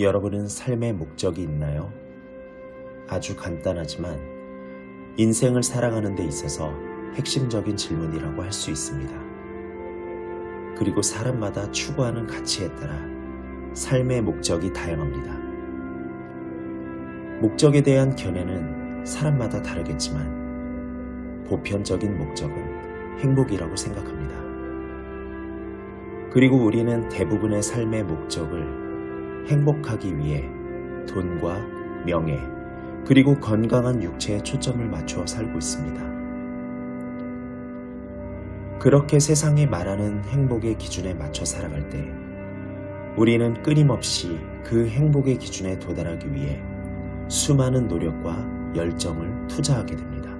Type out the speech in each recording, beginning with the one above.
여러분은 삶의 목적이 있나요? 아주 간단하지만 인생을 살아가는 데 있어서 핵심적인 질문이라고 할 수 있습니다. 그리고 사람마다 추구하는 가치에 따라 삶의 목적이 다양합니다. 목적에 대한 견해는 사람마다 다르겠지만 보편적인 목적은 행복이라고 생각합니다. 그리고 우리는 대부분의 삶의 목적을 행복하기 위해 돈과 명예, 그리고 건강한 육체에 초점을 맞추어 살고 있습니다. 그렇게 세상이 말하는 행복의 기준에 맞춰 살아갈 때 우리는 끊임없이 그 행복의 기준에 도달하기 위해 수많은 노력과 열정을 투자하게 됩니다.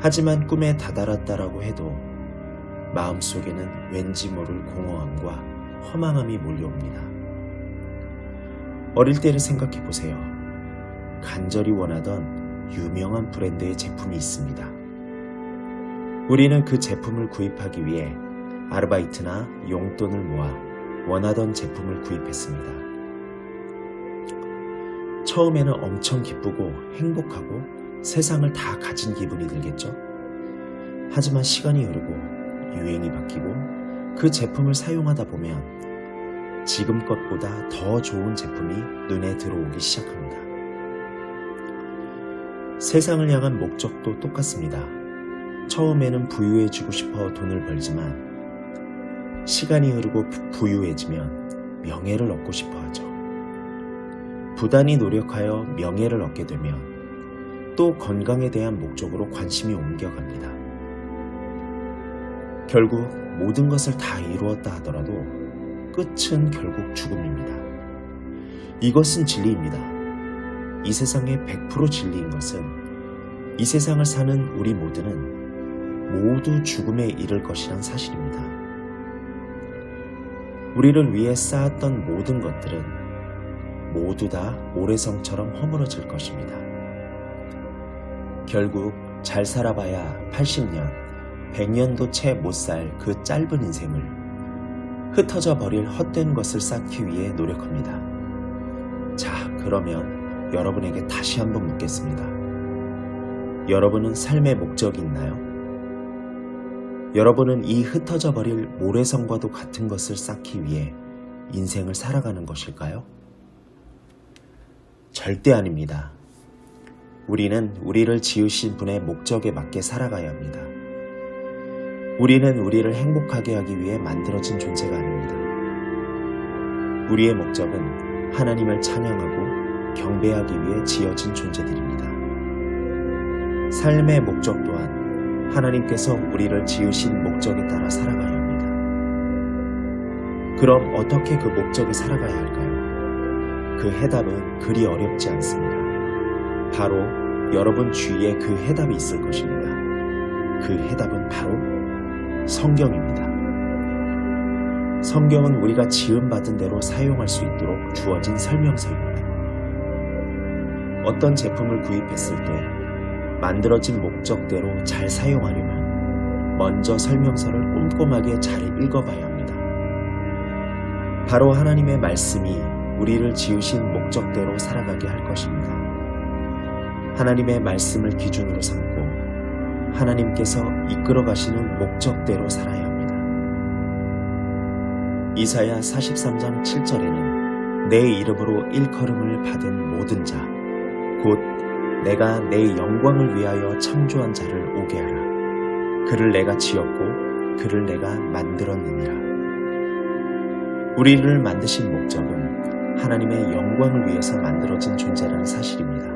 하지만 꿈에 다다랐다라고 해도 마음속에는 왠지 모를 공허함과 허망함이 몰려옵니다. 어릴 때를 생각해 보세요. 간절히 원하던 유명한 브랜드의 제품이 있습니다. 우리는 그 제품을 구입하기 위해 아르바이트나 용돈을 모아 원하던 제품을 구입했습니다. 처음에는 엄청 기쁘고 행복하고 세상을 다 가진 기분이 들겠죠? 하지만 시간이 흐르고 유행이 바뀌고 그 제품을 사용하다 보면 지금 것보다 더 좋은 제품이 눈에 들어오기 시작합니다. 세상을 향한 목적도 똑같습니다. 처음에는 부유해지고 싶어 돈을 벌지만 시간이 흐르고 부- 부유해지면 명예를 얻고 싶어 하죠. 부단히 노력하여 명예를 얻게 되면 또 건강에 대한 목적으로 관심이 옮겨갑니다. 결국 모든 것을 다 이루었다 하더라도 끝은 결국 죽음입니다. 이것은 진리입니다. 이 세상의 100% 진리인 것은 이 세상을 사는 우리 모두는 모두 죽음에 이를 것이란 사실입니다. 우리를 위해 쌓았던 모든 것들은 모두 다 모래성처럼 허물어질 것입니다. 결국 잘 살아봐야 80년, 100년도 채 못 살 그 짧은 인생을 흩어져 버릴 헛된 것을 쌓기 위해 노력합니다. 자, 그러면 여러분에게 다시 한번 묻겠습니다. 여러분은 삶의 목적이 있나요? 여러분은 이 흩어져 버릴 모래성과도 같은 것을 쌓기 위해 인생을 살아가는 것일까요? 절대 아닙니다. 우리는 우리를 지으신 분의 목적에 맞게 살아가야 합니다. 우리는 우리를 행복하게 하기 위해 만들어진 존재가 아닙니다. 우리의 목적은 하나님을 찬양하고 경배하기 위해 지어진 존재들입니다. 삶의 목적 또한 하나님께서 우리를 지으신 목적에 따라 살아가야 합니다. 그럼 어떻게 그 목적에 살아가야 할까요? 그 해답은 그리 어렵지 않습니다. 바로 여러분 주위에 그 해답이 있을 것입니다. 그 해답은 바로 성경입니다. 성경은 우리가 지음받은 대로 사용할 수 있도록 주어진 설명서입니다. 어떤 제품을 구입했을 때 만들어진 목적대로 잘 사용하려면 먼저 설명서를 꼼꼼하게 잘 읽어봐야 합니다. 바로 하나님의 말씀이 우리를 지으신 목적대로 살아가게 할 것입니다. 하나님의 말씀을 기준으로 삼고 하나님께서 이끌어 가시는 목적대로 살아야 합니다. 이사야 43장 7절에는 내 이름으로 일컬음을 받은 모든 자, 곧 내가 내 영광을 위하여 창조한 자를 오게 하라. 그를 내가 지었고 그를 내가 만들었느니라. 우리를 만드신 목적은 하나님의 영광을 위해서 만들어진 존재라는 사실입니다.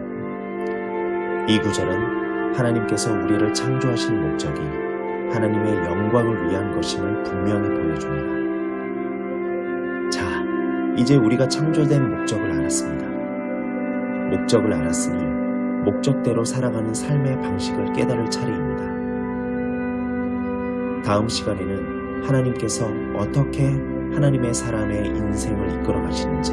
이 구절은 하나님께서 우리를 창조하신 목적이 하나님의 영광을 위한 것임을 분명히 보여줍니다. 자, 이제 우리가 창조된 목적을 알았습니다. 목적을 알았으니 목적대로 살아가는 삶의 방식을 깨달을 차례입니다. 다음 시간에는 하나님께서 어떻게 하나님의 사람의 인생을 이끌어 가시는지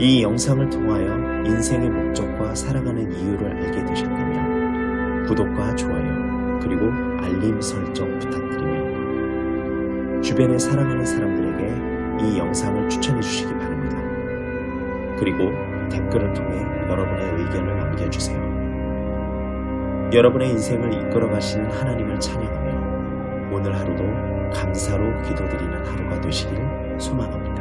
이 영상을 통하여 인생의 목적과 살아가는 이유를 알게 되셨다면 구독과 좋아요 그리고 알림 설정 부탁드리며 주변에 사랑하는 사람들에게 이 영상을 추천해 주시기 바랍니다. 그리고 댓글을 통해 여러분의 의견을 남겨주세요. 여러분의 인생을 이끌어 가시는 하나님을 찬양하며 오늘 하루도 감사로 기도드리는 하루가 되시길 소망합니다.